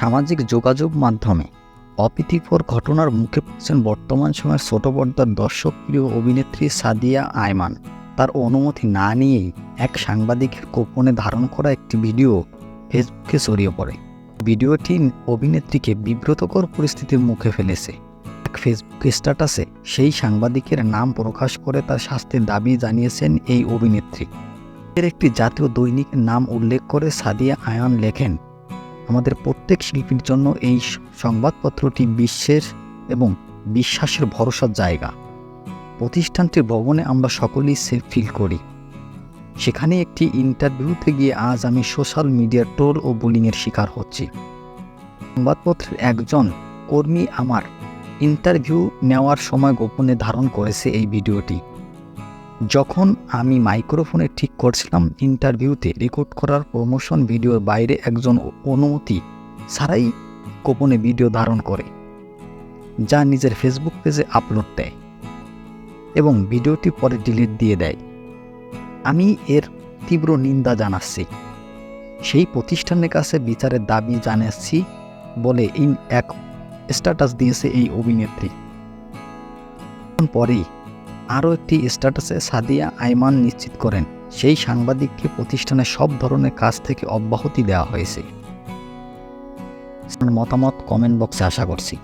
সামাজিক যোগাযোগ মাধ্যমে অপ্রীতিকর ঘটনার মুখে পড়ছেন বর্তমান সময়ের ছোট পর্দার দর্শকপ্রিয় অভিনেত্রী সাদিয়া আয়মান। তার অনুমতি না নিয়েই এক সাংবাদিকের গোপনে ধারণ করা একটি ভিডিও ফেসবুকে ছড়িয়ে পড়ে। ভিডিওটি অভিনেত্রীকে বিব্রতকর পরিস্থিতির মুখে ফেলেছে। এক ফেসবুক স্ট্যাটাসে সেই সাংবাদিকের নাম প্রকাশ করে তার শাস্তির দাবি জানিয়েছেন এই অভিনেত্রী। এর একটি জাতীয় দৈনিকের নাম উল্লেখ করে সাদিয়া আয়ন লেখেন, আমাদের প্রত্যেক শিল্পীর জন্য এই সংবাদপত্রটি বিশ্বের এবং বিশ্বাসের ভরসার জায়গা। প্রতিষ্ঠানটির ভবনে আমরা সকলেই সেফ ফিল করি। সেখানে একটি ইন্টারভিউতে গিয়ে আজ আমি সোশ্যাল মিডিয়ার ট্রোল ও বুলিংয়ের শিকার হচ্ছি। সংবাদপত্রের একজন কর্মী আমার ইন্টারভিউ নেওয়ার সময় গোপনে ধারণ করেছে এই ভিডিওটি। যখন আমি মাইক্রোফোনে ঠিক করছিলাম ইন্টারভিউতে রেকর্ড করার প্রমোশন ভিডিওর বাইরে একজন অনুমতি ছাড়াই গোপনে ভিডিও ধারণ করে, যা নিজের ফেসবুক পেজে আপলোড দেয় এবং ভিডিওটি পরে ডিলিট দিয়ে দেয়। আমি এর তীব্র নিন্দা জানাচ্ছি। সেই প্রতিষ্ঠানের কাছে বিচারের দাবি জানাচ্ছি বলে ইন এক স্ট্যাটাস দিয়েছে এই অভিনেত্রী। পরেই আরও একটি স্ট্যাটাসে সাদিয়া আইমান নিশ্চিত করেন। সেই সাংবাদিককে প্রতিষ্ঠানের সব ধরনের কাজ থেকে অব্যাহতি দেওয়া হয়েছে। মতামত কমেন্ট বক্সে আশা করছি।